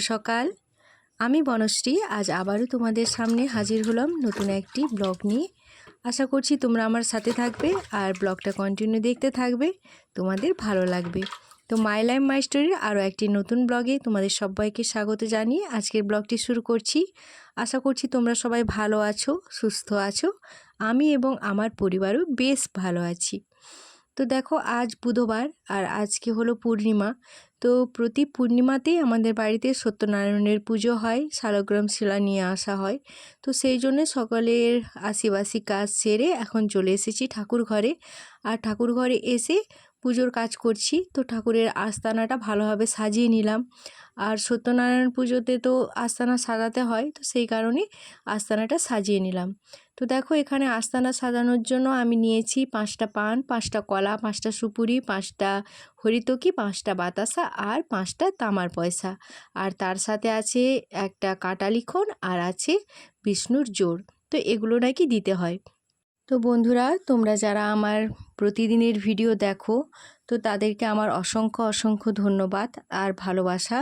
সকাল। আমি বনশ্রী, আজ আবারও তোমাদের সামনে হাজির হলাম নতুন একটি ব্লগ নিয়ে। আশা করছি তোমরা আমার সাথে থাকবে আর ব্লগটা কন্টিনিউ দেখতে থাকবে, তোমাদের ভালো লাগবে। তো মাই লাইফ মাই স্টোরির আরও একটি নতুন ব্লগে তোমাদের সবাইকে স্বাগত জানিয়ে আজকের ব্লগটি শুরু করছি। আশা করছি তোমরা সবাই ভালো আছো, সুস্থ আছো। আমি এবং আমার পরিবারও বেশ ভালো আছি। তো দেখো, আজ বুধবার আর আজকে হলো পূর্ণিমা। তো প্রতি পূর্ণিমাতেই আমাদের বাড়িতে সত্যনারায়ণের পুজো হয়, শালগ্রাম শিলা নিয়ে আসা হয়। তো সেই জন্য সকলের আশিবাসি কাজ সেরে এখন চলে এসেছি ঠাকুর ঘরে আর ঠাকুর ঘরে এসে পুজোর কাজ করছি, তো ঠাকুরের আস্তানাটা ভালোভাবে সাজিয়ে নিলাম। আর সত্যনারায়ণ পুজোতে তো আস্তানা সাজাতে হয়, তো সেই কারণে আস্তানাটা সাজিয়ে নিলাম। তো দেখো, এখানে আস্তানা সাজানোর জন্য আমি নিয়েছি পাঁচটা পান, পাঁচটা কলা, পাঁচটা সুপুরি, পাঁচটা হরিতকি, পাঁচটা বাতাসা আর পাঁচটা তামার পয়সা। আর তার সাথে আছে একটা কাটা লিখন আর আছে বিষ্ণুর জোর, তো এগুলো নাকি দিতে হয়। তো বন্ধুরা, তোমরা যারা আমার প্রতিদিনের ভিডিও দেখো। তো তাদেরকে আমার অসংখ্য অসংখ্য ধন্যবাদ আর ভালোবাসা।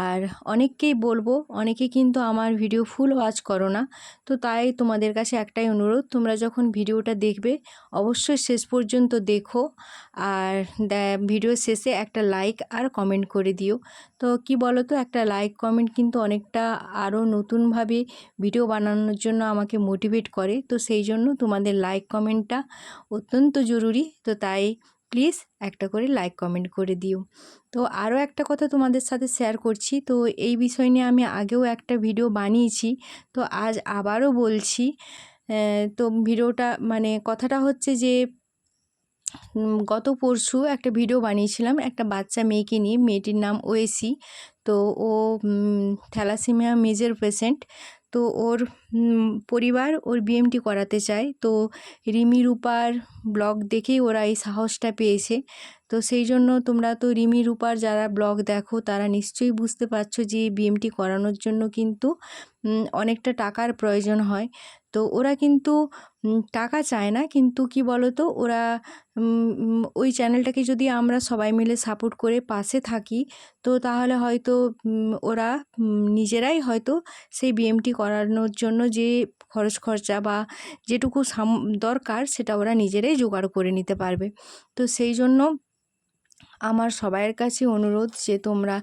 আর অনেককেই বলব, অনেকে কিন্তু আমার ভিডিও ফুল ওয়াচ করো না। তো তাই তোমাদের কাছে একটাই অনুরোধ, তোমরা যখন ভিডিওটা দেখবে, অবশ্যই শেষ পর্যন্ত দেখো। আর ভিডিও শেষে একটা লাইক আর কমেন্ট করে দিও। তো কি বলো তো একটা লাইক কমেন্ট কিন্তু অনেকটা আরও নতুনভাবে ভিডিও বানানোর জন্য আমাকে মোটিভেট করে। তো সেই জন্য তোমাদের লাইক কমেন্টটা অত্যন্ত জরুরি, তো তাই প্লিজ একটা করে লাইক কমেন্ট করে দিও। তো আরও একটা কথা তোমাদের সাথে শেয়ার করছি, তো এই বিষয় নিয়ে আমি আগেও একটা ভিডিও বানিয়েছি, তো আজ আবারও বলছি তো ভিডিওটা মানে কথাটা হচ্ছে যে গত পরশু একটা ভিডিও বানিয়েছিলাম একটা বাচ্চা মেয়েকে নিয়ে, মেয়েটির নাম ওয়েসি, তো ও থ্যালাসিমিয়া মেজর পেশেন্ট তো ওর পরিবার ওর বিএমটি করাতে চায়। তো রিমি রূপার ব্লগ দেখেই ওরা এই সাহসটা পেয়েছে। তো সেই জন্য তোমরা তো রিমি রূপার যারা ব্লগ দেখো, তারা নিশ্চয়ই বুঝতে পারছ যে বিএমটি করানোর জন্য কিন্তু অনেকটা টাকার প্রয়োজন হয়। তো ওরা কিন্তু টাকা চায় না, কিন্তু কি বলো তো ওরা ওই চ্যানেলটাকে যদি আমরা সবাই মিলে সাপোর্ট করে পাশে থাকি, তো তাহলে হয়তো ওরা নিজেরাই হয়তো সেই বিএমটি করানোর জন্য যে খরচ খরচা বা যেটুকু সাম, দরকার সেটা ওরা নিজেরাই জোগাড় করে নিতে পারবে। তো সেই জন্য আমার সবাইয়ের কাছে অনুরোধ যে তোমরা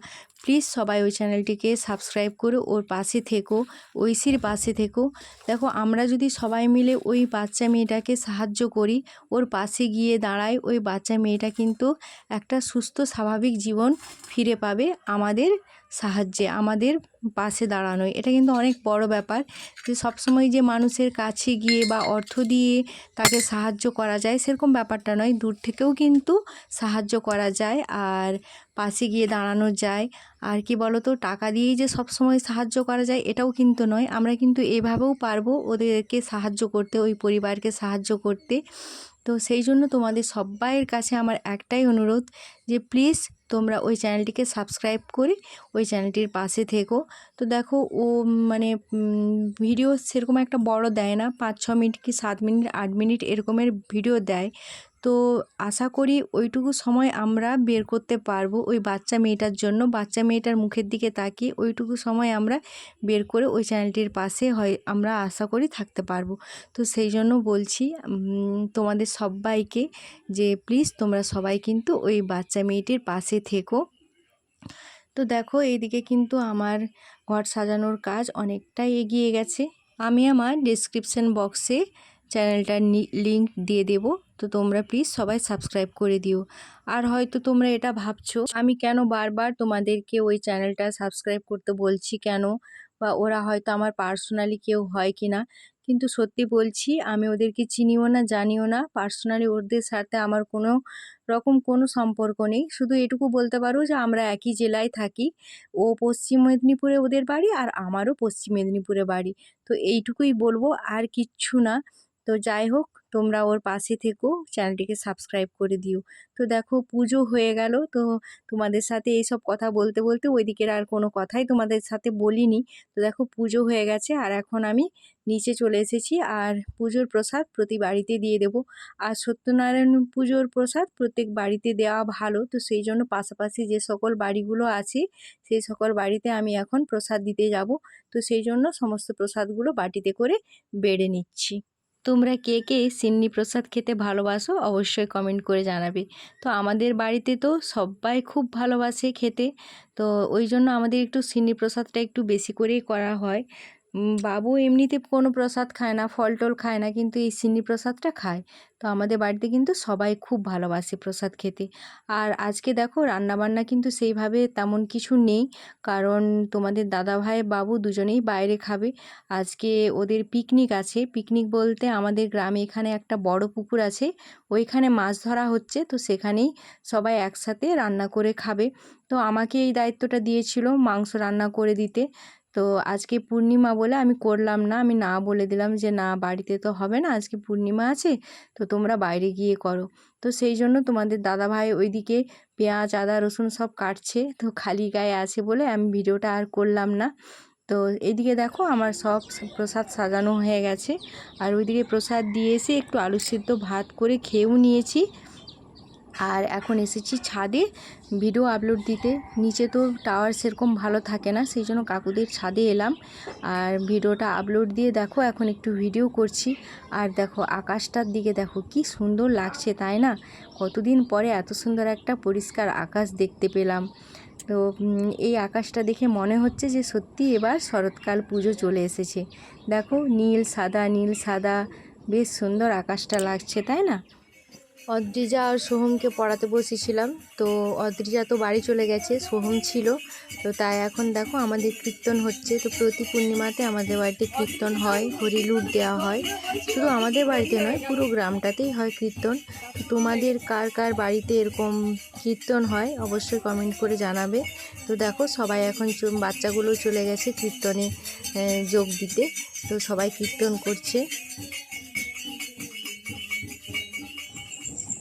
প্লিজ সবাই ওই চ্যানেলটিকে সাবস্ক্রাইব করে ওর পাশে থেকো, ঐশীর পাশে থেকো। দেখো, আমরা যদি সবাই মিলে ওই বাচ্চা মেয়েটাকে সাহায্য করি, ওর পাশে গিয়ে দাঁড়াই ওই বাচ্চা মেয়েটা কিন্তু একটা সুস্থ, স্বাভাবিক জীবন ফিরে পাবে আমাদের সাহায্যে, আমাদের পাশে দাঁড়ানোই এটা কিন্তু অনেক বড় ব্যাপার যে সবসময় যে মানুষের কাছে গিয়ে বা অর্থ দিয়ে তাকে সাহায্য করা যায়, সেরকম ব্যাপারটা নয়। দূর থেকেও কিন্তু সাহায্য করা যায়। আর পাশে গিয়ে দাঁড়ানো যায়। আর কি বলতো, টাকা দিয়েই যে সব সময় সাহায্য করা যায় এটাও কিন্তু নয়। আমরা কিন্তু এভাবেও পারব ওদেরকে সাহায্য করতে, ওই পরিবারকে সাহায্য করতে। তো সেই জন্য তোমাদের সবাইয়ের কাছে আমার একটাই অনুরোধ যে প্লিজ তোমরা ওই চ্যানেলটিকে সাবস্ক্রাইব করে ওই চ্যানেলটির পাশে থেকো। তো দেখো, ও মানে ভিডিও সেরকম একটা বড় দেয় না। পাঁচ ছ মিনিট কি সাত মিনিট, আট মিনিট এরকমের ভিডিও দেয়। তো আশা করি ওইটুকু সময় আমরা বের করতে পারব ওই বাচ্চা মেয়েটার জন্য। বাচ্চা মেয়েটার মুখের দিকে তাকিয়ে ওইটুকু সময় আমরা বের করে ওই চ্যানেলটির পাশে হয়, আমরা আশা করি থাকতে পারব। তো সেই জন্য বলছি তোমাদের সবাইকে যে প্লিজ তোমরা সবাই কিন্তু ওই বাচ্চা মেয়েটির পাশে থেকো। তো দেখো, এইদিকে কিন্তু আমার ঘর সাজানোর কাজ অনেকটাই এগিয়ে গেছে। আমি আমার ডিসক্রিপশান বক্সে চ্যানেলটার লিঙ্ক দিয়ে দেব। তো তোমরা প্লিজ সবাই সাবস্ক্রাইব করে দিও। আর হয়তো তোমরা এটা ভাবছ, আমি কেন বারবার তোমাদেরকে ওই চ্যানেলটা সাবস্ক্রাইব করতে বলছি কেন? বা ওরা হয়তো আমার পার্সোনালি কেউ হয় কি না কিন্তু সত্যি বলছি, আমি ওদেরকে চিনিও না, জানিও না। পার্সোনালি ওদের সাথে আমার কোনো রকম কোনো সম্পর্ক নেই। শুধু এটুকু বলতে পারো যে আমরা একই জেলায় থাকি। ও পশ্চিম মেদিনীপুরে ওদের বাড়ি আর আমারও পশ্চিম মেদিনীপুরে বাড়ি। তো এইটুকুই বলব, আর কিচ্ছু না। তো যাই হোক, তোমরা ওর পাশে থেকো, চ্যানেলটিকে সাবস্ক্রাইব করে দিও। তো দেখো, পুজো হয়ে গেল, তো তোমাদের সাথে এইসব কথা বলতে বলতে ওইদিকের আর কোনো কথাই তোমাদের সাথে বলিনি। তো দেখো, পুজো হয়ে গেছে, আর এখন আমি নিচে চলে এসেছি, আর পুজোর প্রসাদ প্রতি বাড়িতে দিয়ে দেবো। আর সত্যনারায়ণ পুজোর প্রসাদ প্রত্যেক বাড়িতে দেওয়া ভালো, তো সেই জন্য পাশাপাশি যে সকল বাড়িগুলো আছে, সেই সকল বাড়িতে আমি এখন প্রসাদ দিতে যাব। তো সেই জন্য সমস্ত প্রসাদগুলো বাটিতে করে বেড়ে নিচ্ছি। তোমরা কে কে সিন্নি প্রসাদ খেতে ভালোবাসো অবশ্যই কমেন্ট করে জানাবে। তো আমাদের বাড়িতে তো সবাই খুব ভালোবাসে খেতে। তো ওই জন্য আমাদের একটু সিন্নি প্রসাদটা একটু বেশি করেই করা হয়। বাবু এমনিতে কোনো প্রসাদ খায় না ফল টল খায় না, কিন্তু এই সিন্নি প্রসাদটা খায়। তো আমাদের বাড়িতে কিন্তু সবাই খুব ভালোবাসে প্রসাদ খেতে। আর আজকে দেখো রান্নাবান্না কিন্তু সেইভাবে তেমন কিছু নেই, কারণ তোমাদের দাদা ভাই বাবু দুজনেই বাইরে খাবে। আজকে ওদের পিকনিক আছে। পিকনিক বলতে আমাদের গ্রামে এখানে একটা বড় পুকুর আছে, ওইখানে মাছ ধরা হচ্ছে, তো সেখানেই সবাই একসাথে রান্না করে খাবে। তো আমাকে এই দায়িত্বটা দিয়েছিল মাংস রান্না করে দিতে। তো আজকে পূর্ণিমা বলে আমি করলাম না। আমি না বলে দিলাম যে, না, বাড়িতে তো হবে না, আজকে পূর্ণিমা আছে, তো তোমরা বাইরে গিয়ে করো। তো সেই জন্য তোমাদের দাদাভাই ওইদিকে পেঁয়াজ, আদা, রসুন সব কাটছে, তো খালি গায়ে আছে বলে আমি ভিডিওটা আর করলাম না। তো এইদিকে দেখো আমার সব প্রসাদ সাজানো হয়ে গেছে। আর ওইদিকে প্রসাদ দিয়ে এসে একটু আলু সিদ্ধ ভাত করে খেয়েও নিয়েছি। আর এখন এসেছি ছাদে। ভিডিও আপলোড দিতে। নিচে তো টাওয়ার সেরকম ভালো থাকে না, সেই জন্য কাকুদের ছাদে এলাম। আর ভিডিওটা আপলোড দিয়ে দেখো, এখন একটু ভিডিও করছি। আর দেখো, আকাশটার দিকে দেখো, কি সুন্দর লাগছে, তাই না? কতদিন পরে এত সুন্দর একটা পরিষ্কার আকাশ দেখতে পেলাম। তো এই আকাশটা দেখে মনে হচ্ছে যে সত্যি এবার শরৎকাল পুজো চলে এসেছে। দেখো, নীল সাদা নীল সাদা, বেশ সুন্দর আকাশটা লাগছে, তাই না? অদ্রিজা আর সোহমকে পড়াতে বসেছিলাম। তো অদ্রিজা তো বাড়ি চলে গেছে, সোহম ছিল। তো তাই এখন দেখো আমাদের কীর্তন হচ্ছে। তো প্রতি পূর্ণিমাতে আমাদের বাড়িতে কীর্তন হয়, হরি লুট দেওয়া হয়। শুধু আমাদের বাড়িতে নয়, পুরো গ্রামটাতেই হয় কীর্তন। তো তোমাদের কার কার বাড়িতে এরকম কীর্তন হয় অবশ্যই কমেন্ট করে জানাবে। তো দেখো সবাই এখন বাচ্চাগুলো চলে গেছে কীর্তনে যোগ দিতে। তো সবাই কীর্তন করছে।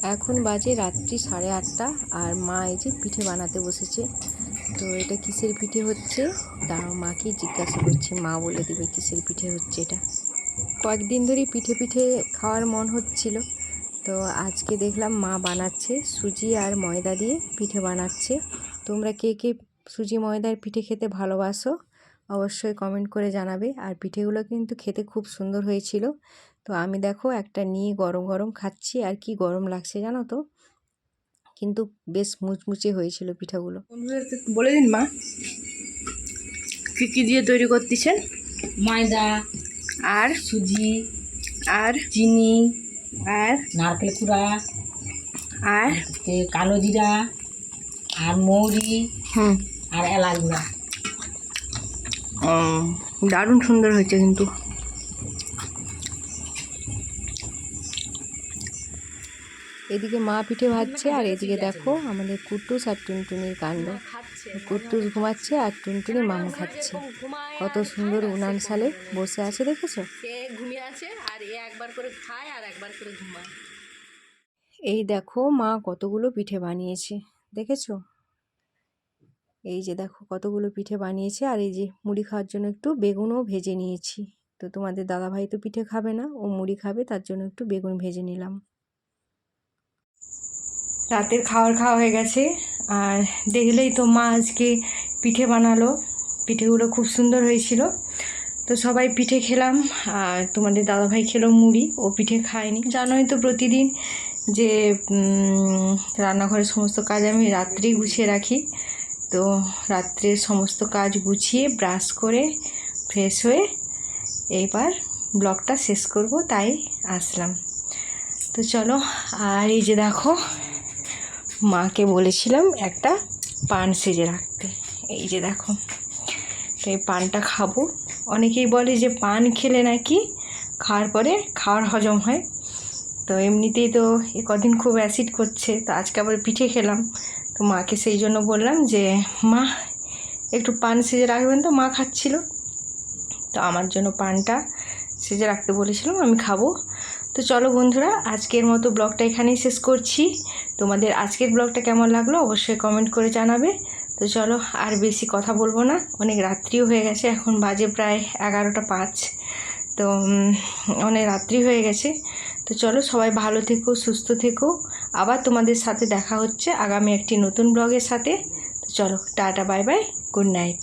এখন বাজে রাত্রি সাড়ে আটটা আর মা এই যে পিঠে বানাতে বসেছে। তো এটা কিসের পিঠে হচ্ছে? দাঁড়াও মাকে জিজ্ঞাসা করছি, মা বলে দিবে কিসের পিঠে হচ্ছে এটা। কয়েকদিন ধরেই পিঠে পিঠে খাওয়ার মন হচ্ছিল। তো আজকে দেখলাম মা বানাচ্ছে সুজি আর ময়দা দিয়ে পিঠে বানাচ্ছে। তোমরা কে কে সুজি ময়দার পিঠে খেতে ভালোবাসো অবশ্যই কমেন্ট করে জানাবে। আর পিঠেগুলো কিন্তু খেতে খুব সুন্দর হয়েছিল। তো আমি দেখো একটা নিয়ে গরম গরম খাচ্ছি আর কি গরম লাগছে জানো তো? কিন্তু বেশ মুচমুচে হয়েছিল পিঠাগুলো। বন্ধুদেরকে বলে দিন মা। কি কি দিয়ে তৈরি করতেছেন? ময়দা আর? সুজি আর? চিনি আর? নারকেল কুড়া আর? কালো জিরা আর মৌরি হুম। আর এলাচ গুঁড়া। দারুণ সুন্দর হয়েছে কিন্তু। এদিকে মা পিঠে ভাজছে আর এদিকে দেখো আমাদের কুট্টুস আর টুনটুনির কাণ্ড। কুট্টুস ঘুমাচ্ছে আর টুনটুনি মাম খাচ্ছে। কত সুন্দর উনান সালে বসে আছে দেখেছ? সে ঘুমিয়ে আছে আর এ একবার করে খায় আর একবার করে ঘুমায়। এই দেখো মা কতগুলো পিঠে বানিয়েছে দেখেছ? এই যে দেখো কতগুলো পিঠে বানিয়েছে আর এই যে মুড়ি খাওয়ার জন্য একটু বেগুনও ভেজে নিয়েছি। তো তোমাদের দাদাভাই তো পিঠে খাবে না ও মুড়ি খাবে তার জন্য একটু বেগুন ভেজে নিলাম। রাতের খাওয়ার খাওয়া হয়ে গেছে। আর দেখলেই তো মা আজকে পিঠে বানালো। পিঠেগুলো খুব সুন্দর হয়েছিল। তো সবাই পিঠে খেলাম। আর তোমাদের দাদাভাই খেলো মুড়ি। ও পিঠে খায়নি। জানোই তো প্রতিদিন যে রান্নাঘরের সমস্ত কাজ আমি রাত্রেই গুছিয়ে রাখি। তো রাত্রের সমস্ত কাজ গুছিয়ে, ব্রাশ করে, ফ্রেশ হয়ে এইবার ব্লগটা শেষ করব। তাই আসলাম। তো চলো, আর এই যে দেখো মাকে বলেছিলাম একটা পান সেজে রাখতে। এই যে দেখো, তো এই পানটা খাব। অনেকেই বলে যে পান খেলে নাকি খাওয়ার পরে খাওয়ার হজম হয়। তো এমনিতেই তো এ কদিন খুব অ্যাসিড করছে, তো আজকে আবার পিঠে খেলাম। তো মাকে সেই জন্য বললাম যে, মা, একটু পান সেজে রাখবেন তো, মা খাচ্ছিল। তো আমার জন্য পানটা সেজে রাখতে বলেছিলাম, আমি খাব। তো চলো বন্ধুরা, আজকের মতো ব্লগটা এখানেই শেষ করছি। তোমাদের আজকের ব্লগটা কেমন লাগল অবশ্যই কমেন্ট করে জানাবে। তো চলো, আর বেশি কথা বলব না। অনেক রাত্রিও হয়ে গেছে, এখন বাজে প্রায় এগারোটা পাঁচ। তো অনেক রাত্রি হয়ে গেছে। তো চলো, সবাই ভালো থেকো, সুস্থ থেকো। আবার তোমাদের সাথে দেখা হচ্ছে আগামী একটি নতুন ব্লগের সাথে। তো চলো, tata bye bye good night